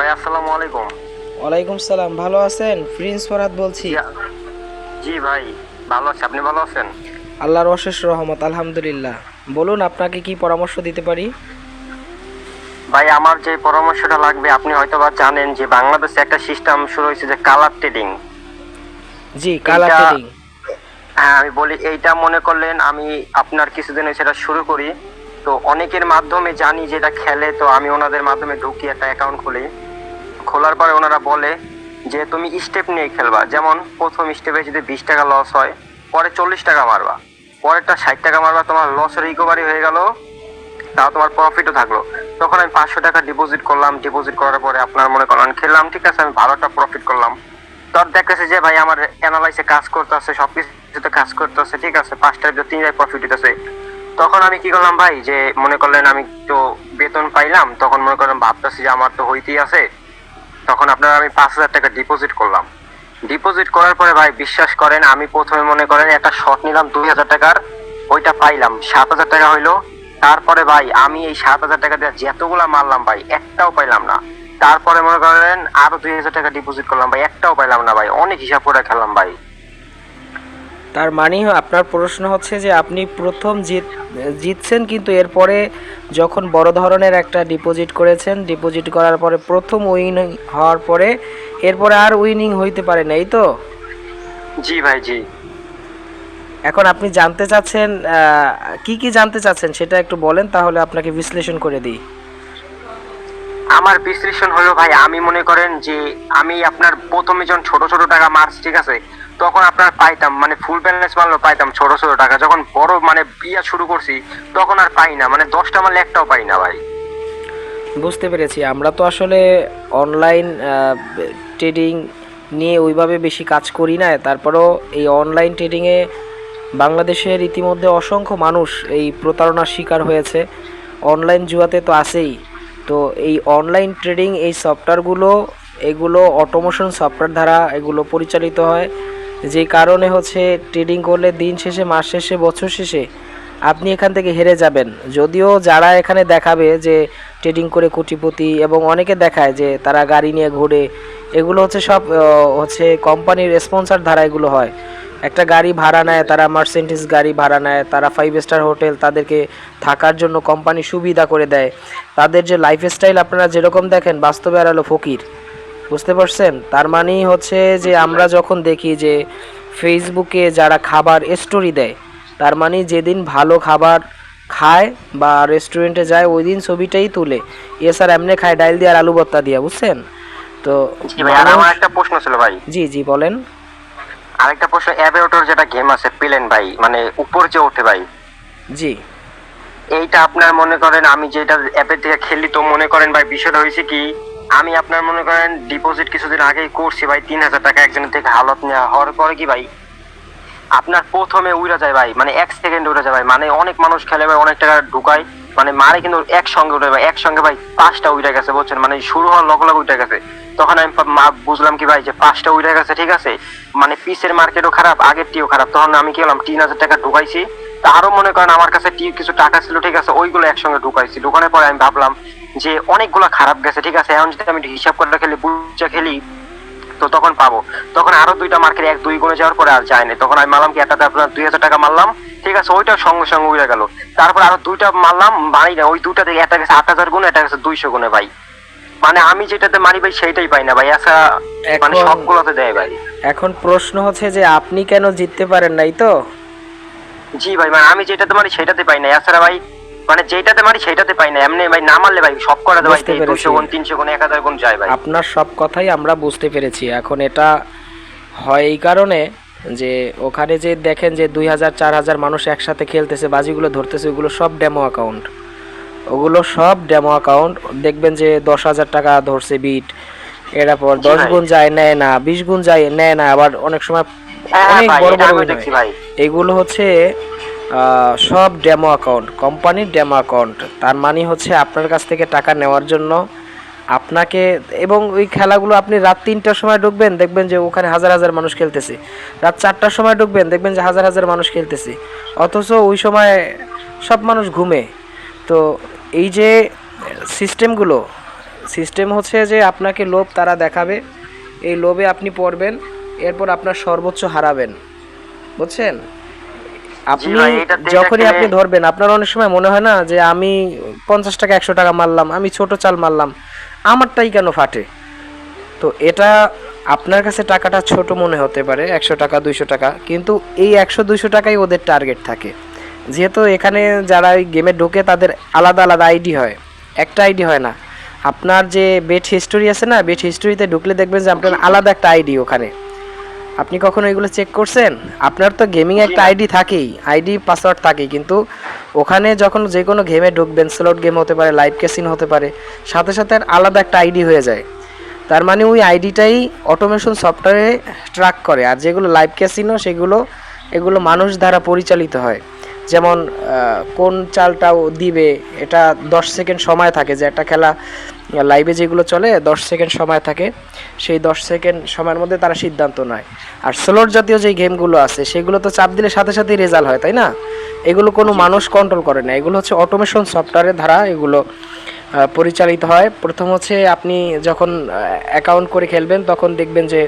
ভাই আসসালামু আলাইকুম। ওয়ালাইকুম সালাম ভালো আছেন? প্রিন্স বলছি। জি ভাই ভালো আছি। আপনি ভালো আছেন? আল্লাহর অশেষ রহমত আলহামদুলিল্লাহ। বলুন আপনাকে কি পরামর্শ দিতে পারি? ভাই আমার যে পরামর্শটা লাগবে আপনি হয়তো বা জানেন যে বাংলাদেশে একটা সিস্টেম শুরু হয়েছে যে কালার ট্রেডিং জি কালা এটা- ট্রেডিং হ্যাঁ আমি বলি এইটা মনে করলেন আমি আপনার কিছুদিন সেটা শুরু করি। তো অনেকের মাধ্যমে জানি যে এটা খেলে তো আমি ওনাদের মাধ্যমে ঢুকি একটা অ্যাকাউন্ট খুলি। খোলার পরে ওনারা বলে যে তুমি স্টেপ নিয়ে খেলবা। যেমন প্রথম স্টেপে যদি বিশ টাকা লস হয়, পরে চল্লিশ টাকা মারবা। পরেরটা ষাট টাকা মারবা, তোমার লস রিকভারি হয়ে গেল, তাও তোমার প্রফিটও থাকল। তখন আমি পাঁচশো টাকা ডিপোজিট করলাম। ডিপোজিট করার পরে আপনার মনে করেন, খেললাম, ঠিক আছে, আমি ভালোটা প্রফিট করলাম। তোর দেখতেছে যে ভাই আমার অ্যানালাইসে কাজ করতেছে সব কিছুতে কাজ করতেছে, ঠিক আছে, পাঁচটার ভিতরে তিনটায় প্রফিট দিতেছে। তখন আমি কি করলাম ভাই, যে মনে করলেন আমি তো বেতন পাইলাম, তখন মনে করলাম ভাবতেছি যে আমার তো হইতেই আছে। তখন আপনার আমি পাঁচ হাজার টাকা ডিপোজিট করলাম। ডিপোজিট করার পরে ভাই বিশ্বাস করেন, আমি প্রথমে মনে করেন একটা শর্ট নিলাম দুই হাজার টাকার, ওইটা পাইলাম। সাত হাজার টাকা হইল। তারপরে ভাই আমি এই সাত হাজার টাকা দিয়ে যতগুলা মারলাম ভাই, একটাও পাইলাম না। তারপরে মনে করেন আরও দুই হাজার টাকা ডিপোজিট করলাম ভাই, একটাও পাইলাম না ভাই, অনেক হিসাব করে খেলাম ভাই। তার মানে আপনার প্রশ্ন হচ্ছে যে আপনি প্রথম জিত জিতছেন কিন্তু এরপরে যখন বড় ধরনের একটা ডিপোজিট করেছেন ডিপোজিট করার পরে প্রথম উইনিং হওয়ার পরে এরপরে আর উইনিং হইতে পারে না এই তো? জি ভাই জি। এখন আপনি জানতে চাচ্ছেন কি কি জানতে চাচ্ছেন সেটা একটু বলেন তাহলে আপনাকে বিশ্লেষণ করে দিই। আমার বিশ্লেষণ হলো ভাই আমি মনে করেন যে আমি আপনার প্রথমে যখন ছোট ছোট টাকা মারছি ঠিক আছে তখন আপনার পাইতাম মানে ফুল ব্যালেন্স মারলো পাইতাম ছোট ছোট টাকা। যখন বড় মানে বিয়া শুরু করছি, তখন আর পাই না। মানে দশটা মারলে একটাও পাই না ভাই। বুঝতে পেরেছি। আমরা তো আসলে অনলাইন ট্রেডিং নিয়ে ওইভাবে বেশি কাজ করি না। তারপরেও এই অনলাইন ট্রেডিংয়ে বাংলাদেশের ইতিমধ্যে অসংখ্য মানুষ এই প্রতারণার শিকার হয়েছে। অনলাইন জুয়াতে তো আছেই। তো এই অনলাইন ট্রেডিং এই সফটওয়্যারগুলো এগুলো অটোমেশন সফটওয়্যার দ্বারা এগুলো পরিচালিত হয়। যে কারণে হচ্ছে ট্রেডিং করলে দিন শেষে, মাস শেষে, বছর শেষে আপনি এখান থেকে হেরে যাবেন। যদিও যারা এখানে দেখাবে যে ট্রেডিং করে কোটিপতি এবং অনেকে দেখায় যে তারা গাড়ি নিয়ে ঘুরে, এগুলো হচ্ছে সব হচ্ছে কোম্পানির স্পন্সার ধারা এগুলো হয়। একটা গাড়ি ভাড়া নেয়, তারা মার্সেন্টিস গাড়ি ভাড়া নেয়, তারা ফাইভ স্টার হোটেল তাদেরকে থাকার জন্য কোম্পানি সুবিধা করে দেয়। তাদের যে লাইফস্টাইল আপনারা যেরকম দেখেন, বাস্তবে আর হলো ফকির। বুঝতে পারছেন? তার মানেই হচ্ছে যে আমরা যখন দেখি যে ফেসবুকে যারা খাবার স্টোরি দেয় তার মানে যেদিন ভালো খাবার খায় বা রেস্টুরেন্টে যায় ওই দিন ছবিটাই তুলে। এ স্যার এমনি খায় ডাইল দিয়ে আর আলু ভর্তা দিয়া বুঝছেন? তো আমার একটা প্রশ্ন ছিল ভাই। জি জি বলেন। আরেকটা প্রশ্ন অ্যাবে ওঠার যেটা গেম আছে প্লেন ভাই মানে উপর যে ওঠে ভাই। জি। এইটা আপনার মনে করেন আমি যেটা অ্যাপের থেকে খেলি তো মনে করেন ভাই বিষয়টা হয়েছে কি আমি আপনার মনে করেন ডিপোজিট কিছুদিন আগেই করছি ভাই, তিন হাজার টাকা একজনের থেকে হালত নেওয়া হওয়ার পরে কি ভাই? আপনার প্রথমে উড়া যায় ভাই মানে এক সেকেন্ড উড়ে যায় ভাই মানে অনেক মানুষ খেলে ভাই, অনেক টাকা ঢুকায় মানে মারে কিন্তু একসঙ্গে উঠে ভাই, একসঙ্গে ভাই পাঁচটা উঠে গেছে বলছেন মানে শুরু হওয়ার লগ লগ উঠে গেছে। তখন আমি মা- বুঝলাম কি ভাই যে পাঁচটা উঠে গেছে, ঠিক আছে? মানে পিসের মার্কেটও খারাপ, আগের টিও খারাপ। তখন আমি কি করলাম তিন হাজার টাকা ঢুকাইছি। তারও মনে করেন আমার কাছে টি কিছু টাকা ছিল, ঠিক আছে? ওইগুলো একসঙ্গে ঢুকাইছি। ঢুকানোর পরে আমি ভাবলাম যে অনেকগুলো খারাপ গেছে ঠিক আছে? এখন যদি আমি হিসাব করে খেলি বুঝে খেলি তো তখন পাবো। তখন আরও দুইটা মার্কেট এক দুই গুণে যাওয়ার পরে আর যায়নি তখন আমি মারলাম কি একটাতে আপনার দুই হাজার টাকা মারলাম ঠিক আছে? ওইটা সঙ্গে সঙ্গে উড়ে গেল। তারপর আরও দুইটা মারলাম মারি না। ওই দুটা থেকে একটা গেছে আট হাজার গুণ একটা গেছে দুইশো গুণে ভাই। মানে আমি যেটাতে মারি ভাই সেইটাই পাই না ভাই। আচ্ছা মানে সবগুলোতে দেয় ভাই। এখন প্রশ্ন হচ্ছে যে আপনি কেন জিততে পারেন নাই তো? জি ভাই মানে আমি যেটাতে মারি সেটাতে পাই না এছাড়া ভাই মানে যেটাতে মারি সেটাতে পাই না। এমনি ভাই না মারলে ভাই সব করাতে ভাই বুঝতে পেরেছি। দুইশো গুণ তিনশো গুণ এক হাজার গুণ যায় ভাই। আপনার সব কথাই আমরা বুঝতে পেরেছি। এখন এটা হয় এই কারণে যে ওখানে যে দেখেন যে দুই হাজার চার হাজার মানুষ একসাথে খেলতেছে বাজিগুলো ধরতেছে ওগুলো সব ডেমো অ্যাকাউন্ট ওগুলো সব ডেমো অ্যাকাউন্ট দেখবেন যে দশ হাজার টাকা ধরছে বিট এরা পর দশ গুণ যায় নেয় না। বিশ গুণ যায় নেয় না। আবার অনেক সময় হ্যাঁ অনেক ভাই বড় বড় ভাই। এগুলো হচ্ছে সব ডেমো অ্যাকাউন্ট কোম্পানির ডেমো অ্যাকাউন্ট তার মানে হচ্ছে আপনার কাছ থেকে টাকা নেওয়ার জন্য আপনাকে এবং ওই খেলাগুলো আপনি রাত তিনটার সময় ঢুকবেন, দেখবেন যে ওখানে হাজার হাজার মানুষ খেলতেছে। রাত চারটার সময় ঢুকবেন, দেখবেন যে হাজার হাজার মানুষ খেলতেছে। অথচ ওই সময় সব মানুষ ঘুমে। তো এই যে সিস্টেমগুলো সিস্টেম হচ্ছে যে আপনাকে লোভ তারা দেখাবে, এই লোভে আপনি পড়বেন, এরপর আপনার সর্বোচ্চ হারাবেন। বুঝছেন? আপনি যখনই আপনি ধরবেন আপনার অনেক সময় মনে হয় না যে আমি পঞ্চাশ টাকা একশো টাকা মারলাম আমি ছোট চাল মারলাম আমারটাই কেন ফাটে? তো এটা আপনার কাছে টাকাটা ছোট মনে হতে পারে একশো টাকা দুইশো টাকা কিন্তু এই একশো দুইশো টাকাই ওদের টার্গেট থাকে। যেহেতু এখানে যারা ওই গেমে ঢোকে তাদের আলাদা আলাদা আইডি হয়। একটা আইডি হয় না। আপনার যে বেট হিস্টোরি আছে না বেট হিস্টোরিতে ঢুকলে দেখবেন যে আপনার আলাদা একটা আইডি ওখানে। আপনি কখনো এগুলো চেক করছেন? আপনার তো গেমিং একটা আইডি থাকেই আইডি পাসওয়ার্ড থাকেই, কিন্তু ওখানে যখন যে কোনো গেমে ঢুকবেন স্লট গেম হতে পারে লাইভ ক্যাসিন হতে পারে, সাথে সাথে আলাদা একটা আইডি হয়ে যায়। তার মানে ওই আইডিটাই অটোমেশন সফটওয়্যারে ট্র্যাক করে, আর যেগুলো লাইভ ক্যাসিনো সেগুলো, এগুলো মানুষ দ্বারা পরিচালিত হয়। যেমন কোন চালটাও দিবে, এটা দশ সেকেন্ড সময় থাকে যে একটা খেলা লাইভে যেগুলো চলে দশ সেকেন্ড সময় থাকে। সেই দশ সেকেন্ড সময়ের মধ্যে তারা সিদ্ধান্ত নেয়। আর স্লোর জাতীয় যে গেমগুলো আছে সেগুলো তো চাপ দিলে সাথে সাথেই রেজাল্ট হয় তাই না? এগুলো কোনো মানুষ কন্ট্রোল করে না। এগুলো হচ্ছে অটোমেশন সফটওয়্যারের দ্বারা এগুলো পরিচালিত হয়। প্রথম হচ্ছে আপনি যখন অ্যাকাউন্ট করে খেলবেন তখন দেখবেন যে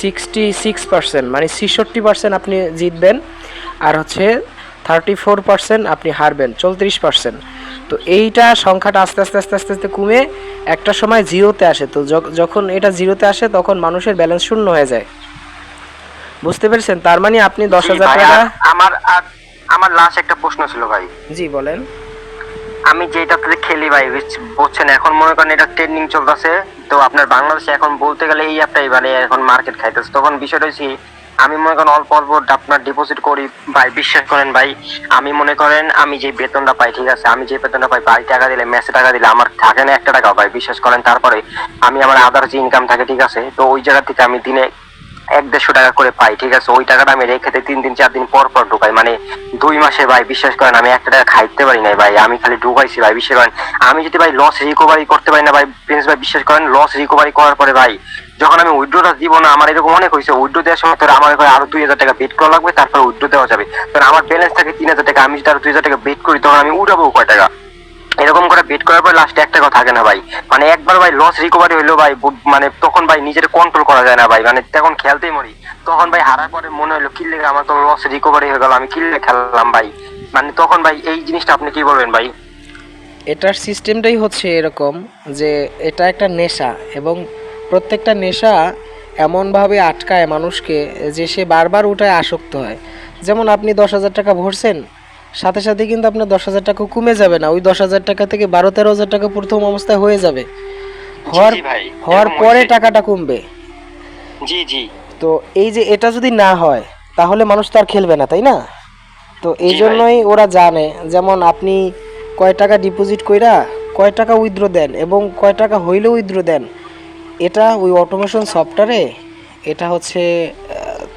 সিক্সটি সিক্স পার্সেন্ট মানে ছেষট্টি পার্সেন্ট আপনি জিতবেন। আর হচ্ছে থার্টি ফোর পার্সেন্ট আপনি হারবেন চৌত্রিশ পার্সেন্ট তো এইটা সংখ্যাটা আস্তে আস্তে আস্তে আস্তে আস্তে কমে একটা সময় জিরোতে আসে। তো যখন এটা জিরোতে আসে তখন মানুষের ব্যালেন্স শূন্য হয়ে যায়। বুঝতে পেরেছেন? তার মানে আপনি দশ হাজার টাকা আমার আমার লাস্ট একটা প্রশ্ন ছিল ভাই। জি বলেন। আমি যেটাতে খেলি ভাই বুঝ- বুঝছেন? এখন মনে করেন এটা ট্রেন্ডিং চলতেছে। তো আপনার বাংলাদেশে এখন বলতে গেলে এই অ্যাপটাই মানে এখন মার্কেট খাইতেছে। তখন বিষয়টা হচ্ছে আমি মনে করেন অল্প অল্প আপনার ডিপোজিট করি, ভাই, বিশ্বাস করেন ভাই, আমি মনে করেন আমি যে বেতনটা পাই, ঠিক আছে, আমি যে বেতনটা পাই, ভাই, টাকা দিলে, মেসে টাকা দিলে আমার থাকে না একটা টাকা, ভাই, বিশ্বাস করেন, তারপরে আমি আমার আদার যে ইনকাম থাকে, ঠিক আছে, তো ওই জায়গা থেকে আমি দিনে এক দেড়শো টাকা করে পাই, ঠিক আছে, ওই টাকাটা আমি রেখে তিন দিন, চার দিন পর পর ঢুকাই মানে দুই মাসে, ভাই, বিশ্বাস করেন, আমি একটা টাকা খাইতে পারি নাই, ভাই, আমি খালি ঢুকাইছি, ভাই, বিশ্বাস করেন, আমি যদি, ভাই লস রিকভারি করতে পারি না, ভাই প্রিন্স ভাই, বিশ্বাস করেন লস রিকভারি করার পরে, ভাই যখন আমি উইড্রোটা দিব না, আমার এরকম অনেক হয়েছে, উইড্রো দেওয়ার সময় তোর আমার এখানে আরও দুই হাজার টাকা বেট করা লাগবে, তারপর উইড্রো দেওয়া যাবে। তখন আমার ব্যালেন্স থাকে তিন হাজার টাকা, আমি যদি আরও দুই হাজার টাকা বেট করি, তখন আমি উঠাবো কয় টাকা? এরকম করে বেট করার পর লাস্টে এক টাকা থাকে না ভাই। মানে একবার ভাই লস রিকভারি হইল ভাই মানে তখন ভাই নিজের কন্ট্রোল করা যায় না ভাই। মানে তখন খেলতেই মরি। তখন ভাই হারার পরে মনে হলো কি লেগে আমার তো লস রিকভারি হয়ে গেল, আমি কি খেললাম ভাই? মানে তখন ভাই এই জিনিসটা আপনি কি বলবেন ভাই? এটার সিস্টেমটাই হচ্ছে এরকম যে এটা একটা নেশা এবং প্রত্যেকটা নেশা এমনভাবে আটকায় মানুষকে যে সে বারবার ওটায় আসক্ত হয়। যেমন আপনি দশ হাজার টাকা ভরছেন সাথে সাথে কিন্তু আপনার দশ হাজার টাকা কমে যাবে না। ওই দশ হাজার টাকা থেকে বারো তেরো হাজার টাকা প্রথম অবস্থায় হয়ে যাবে। হওয়ার হওয়ার পরে টাকাটা কমবে। জি জি। তো এই যে এটা যদি না হয় তাহলে মানুষ তো আর খেলবে না তাই না? তো এই জন্যই ওরা জানে যেমন আপনি কয় টাকা ডিপোজিট কইরা কয় টাকা উইথড্র দেন এবং কয় টাকা হইলেও উইথড্র দেন এটা ওই অটোমেশন সফটওয়্যারে এটা হচ্ছে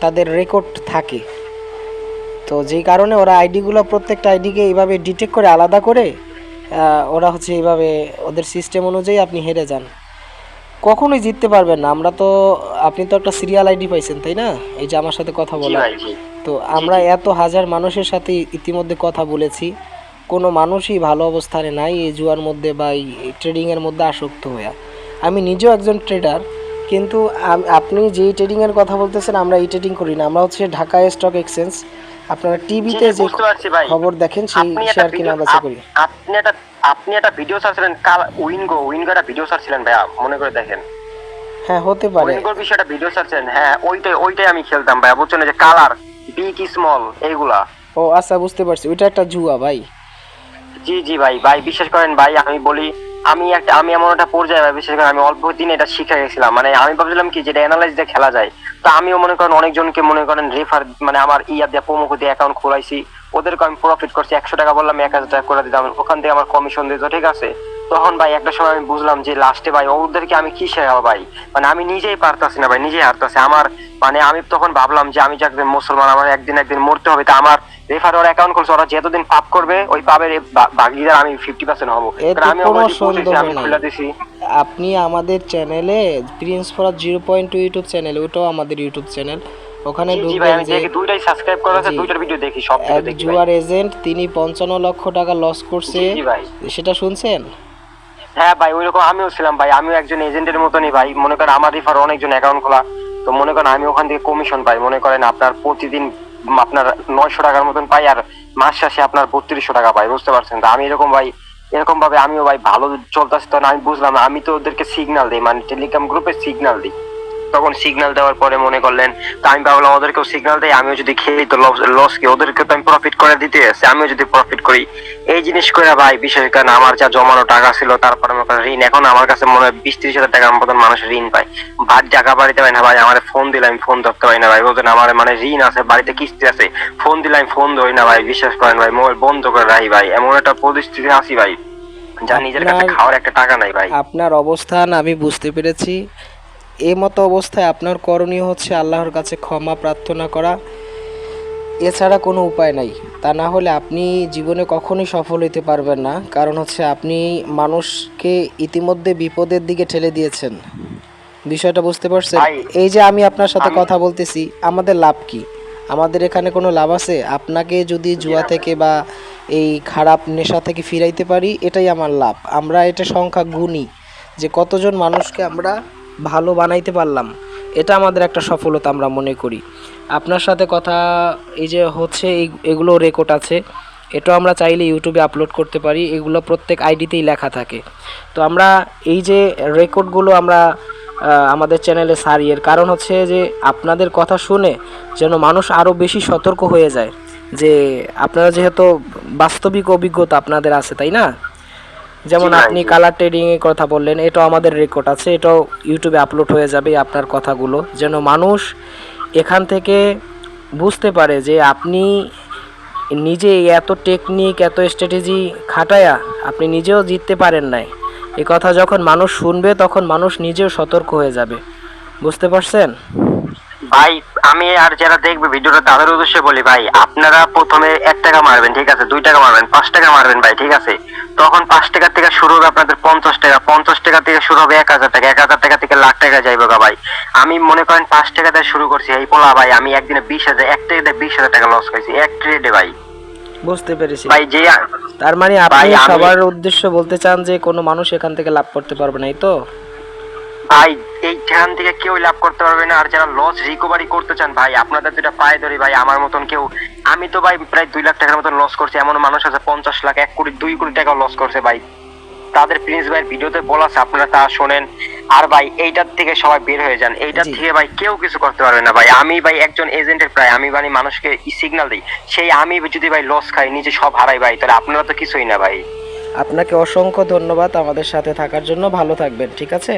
তাদের রেকর্ড থাকে। তো যেই কারণে ওরা আইডিগুলো প্রত্যেকটা আইডিকে এইভাবে ডিটেক্ট করে আলাদা করে ওরা হচ্ছে এইভাবে ওদের সিস্টেম অনুযায়ী আপনি হেরে যান। কখনোই জিততে পারবেন না। আমরা তো আপনি তো একটা সিরিয়াল আইডি পাইছেন তাই না? এই যে আমার সাথে কথা বলা তো আমরা এত হাজার মানুষের সাথে ইতিমধ্যে কথা বলেছি। কোনো মানুষই ভালো অবস্থানে নাই এই জুয়ার মধ্যে বা এই ট্রেডিংয়ের মধ্যে আসক্ত হয়ে আমি নিজেও একজন ট্রেডার কিন্তু আপনি যেই ট্রেডিংয়ের কথা বলতেছেন আমরা এই ট্রেডিং করি না। আমরা হচ্ছে ঢাকা স্টক এক্সচেঞ্জ আপনারা টিভিতে যে ভাই। খবর দেখেন সেই শেয়ার কিনা আমরা করি। আপনি একটা আপনি একটা ভিডিও ছাড়ছিলেন কাল উইনগো উইনগো একটা ভিডিও ছাড়ছিলেন ভাইয়া মনে করে দেখেন। হ্যাঁ হতে পারে। উইনগোর বিষয়ে একটা ভিডিও ছাড়ছেন হ্যাঁ ওইটাই ওইটাই আমি খেলতাম ভাইয়া বুঝছেন যে কালার বিগ স্মল এইগুলা। ও আচ্ছা বুঝতে পারছি। ওইটা একটা জুয়া ভাই। জি জি ভাই ভাই বিশ্বাস করেন ভাই আমি বলি আমি একটা আমি এমন একটা পর্যায়ে বিশেষ করে আমি অল্প দিনে এটা শিখে গেছিলাম। মানে আমি ভাবছিলাম কি, যেটা অ্যানালাইজ দিয়ে খেলা যায়। তো আমিও মনে করেন অনেকজনকে মনে করেন রেফার মানে আমার ইয়া দিয়ে প্রমুখ দিয়ে অ্যাকাউন্ট খোলাইছি। ওদেরকে আমি প্রফিট করছি, একশো টাকা বললাম, এক হাজার টাকা করে দিতাম। ওখান থেকে আমার কমিশন দিত, ঠিক আছে? তখন ভাই, একটা সময় আমি বুঝলাম যে লাস্টে ভাই, ওদেরকে আমি কি শেখাবো ভাই? মানে আমি নিজেই পারতাছি না ভাই, নিজেই হারতাছি। আমার মানে আমি তখন ভাবলাম যে আমি যে একদিন মুসলমান, আমার একদিন একদিন মরতে হবে। তা আমার রেফার ওর অ্যাকাউন্ট খুলছে। ওরা যতদিন পাপ করবে ওই পাপের ভাগিদার আমি ফিফটি পার্সেন্ট হব। কারণ আমি খুলে দিছি। আপনি আমাদের চ্যানেলে prince Faraz zero point two YouTube channel ওটাও আমাদের ইউটিউব চ্যানেল ওখানে ঢুকবেন যে দুইটাই সাবস্ক্রাইব করা আছে দুইটার ভিডিও দেখি সব ভিডিও দেখি জুয়ার এজেন্ট তিনি পঞ্চান্ন লক্ষ টাকা লস করছে। সেটা শুনছেন? হ্যাঁ ভাই ওইরকম আমিও ছিলাম ভাই আমিও একজন এজেন্টের মতনই ভাই। মনে করেন আমার রিফার অনেকজন অ্যাকাউন্ট খোলা তো মনে করেন আমি ওখান থেকে কমিশন পাই। মনে করেন আপনার প্রতিদিন আপনার নয়শো টাকার মতন পাই আর মাস শেষে আপনার বত্রিশশো টাকা পাই, বুঝতে পারছেন? তো আমি এরকম ভাই এরকম ভাবে আমিও ভাই ভালো চলতেছে তখন আমি বুঝলাম আমি তো ওদেরকে সিগনাল দিই মানে টেলিগ্রাম গ্রুপে সিগনাল দিই। তখন সিগন্যাল দেওয়ার পরে মনে করলেন তো আমি ভাবলাম ওদেরকেও সিগন্যাল দেয় আমিও যদি খেয়ে তো লস কি ওদেরকে তো আমি প্রফিট করে দিতে আছে আমিও যদি প্রফিট করি। এই জিনিস করে ভাই বিশেষ করে আমার যা জমানো টাকা ছিল তারপরে মনে করেন ঋণ এখন আমার কাছে মনে হয় বিশ ত্রিশ হাজার টাকার মতন মানুষ ঋণ পায়। ভাত টাকা বাড়িতে পাই না ভাই আমার ফোন দিলে আমি ফোন ধরতে পারি না ভাই বলতেন আমার মানে ঋণ আছে বাড়িতে কিস্তি আছে ফোন দিলে আমি ফোন ধরি না ভাই বিশ্বাস করেন ভাই মোবাইল বন্ধ করে রাখি ভাই এমন একটা পরিস্থিতি আছি ভাই যা নিজের কাছে খাওয়ার একটা টাকা নাই ভাই। আপনার অবস্থান আমি বুঝতে পেরেছি। এই মতো অবস্থায় আপনার করণীয় হচ্ছে আল্লাহর কাছে ক্ষমা প্রার্থনা করা। এছাড়া কোনো উপায় নাই। তা না হলে আপনি জীবনে কখনোই সফল হতে পারবেন না। কারণ হচ্ছে আপনি মানুষকে ইতিমধ্যে বিপদের দিকে ঠেলে দিয়েছেন। বিষয়টা বুঝতে পারছেন? এই যে আমি আপনার সাথে কথা বলতেছি আমাদের লাভ কি? আমাদের এখানে কোনো লাভ আছে? আপনাকে যদি জুয়া থেকে বা এই খারাপ নেশা থেকে ফিরাইতে পারি এটাই আমার লাভ। আমরা এটা সংখ্যা গুণী যে কতজন মানুষকে আমরা ভালো বানাইতে পারলাম। এটা আমাদের একটা সফলতা আমরা মনে করি। আপনার সাথে কথা, এই যে হচ্ছে এগুলো রেকর্ড আছে। এটাও আমরা চাইলে ইউটিউবে আপলোড করতে পারি। এগুলো প্রত্যেক আইডিতেই লেখা থাকে। তো আমরা এই যে রেকর্ডগুলো আমরা আমাদের চ্যানেলে সারি। এর কারণ হচ্ছে যে আপনাদের কথা শুনে যেন মানুষ আরও বেশি সতর্ক হয়ে যায়। যে আপনারা যেহেতু বাস্তবিক অভিজ্ঞতা আপনাদের আছে, তাই না? যেমন আপনি কালার ট্রেডিং এর কথা বললেন এটাও আমাদের রেকর্ড আছে এটাও ইউটিউবে আপলোড হয়ে যাবে আপনার কথাগুলো। যেন মানুষ এখান থেকে বুঝতে পারে যে আপনি নিজে এত টেকনিক এত স্ট্র্যাটেজি খাটায়া আপনি নিজেও জিততে পারেন নাই। এ কথা যখন মানুষ শুনবে তখন মানুষ নিজেও সতর্ক হয়ে যাবে। বুঝতে পারছেন? ভাই আমি আর যারা দেখবে ভিডিওটা তাদের উদ্দেশ্যে বলি ভাই আপনারা প্রথমে এক টাকা মারবেন ঠিক আছে? দুই টাকা মারবেন পাঁচ টাকা মারবেন ভাই ঠিক আছে? তখন পাঁচ টাকা থেকে শুরু হবে আপনাদের পঞ্চাশ টাকা পঞ্চাশ টাকা থেকে শুরু হবে এক হাজার টাকা এক হাজার টাকা থেকে লাখ টাকা যাইবে গা ভাই। আমি মনে করেন পাঁচ টাকা দিয়ে শুরু করছি এই পোলা ভাই আমি একদিনে বিশ হাজার এক ট্রেডে বিশ হাজার টাকা লস খাইছি এক ট্রেডে ভাই। বুঝতে পেরেছি। ভাই যে তার মানে আপনি সবার উদ্দেশ্য বলতে চান যে কোনো মানুষ এখান থেকে লাভ করতে পারবে না এই তো? ভাই এইখান থেকে কেউ লাভ করতে পারবে না। আর যারা লস রিকভারি করতে চান ভাই আপনাদের দুটা পায়ে ধরি ভাই আমার মতন কেউ। আমি তো ভাই প্রায় দুই লাখ টাকার মতন লস করছি। এমন মানুষ আছে পঞ্চাশ লাখ এক কোটি দুই কোটি টাকা লস করছে ভাই। তাদের প্রিন্স ভাইয়ের ভিডিওতে বলা আছে আপনারা তা শোনেন। আর ভাই এইটার থেকে সবাই বের হয়ে যান। এইটার থেকে ভাই কেউ কিছু করতে পারবে না ভাই। আমি ভাই একজন এজেন্টের প্রায় আমি মানে মানুষকে সিগন্যাল দিই। সেই আমি যদি ভাই লস খাই নিজে সব হারাই ভাই তাহলে আপনারা তো কিছুই না ভাই। আপনাকে অসংখ্য ধন্যবাদ আমাদের সাথে থাকার জন্য। ভালো থাকবেন ঠিক আছে?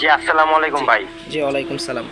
জি আসসালামু আলাইকুম ভাই। জি ওয়ালাইকুম সালাম।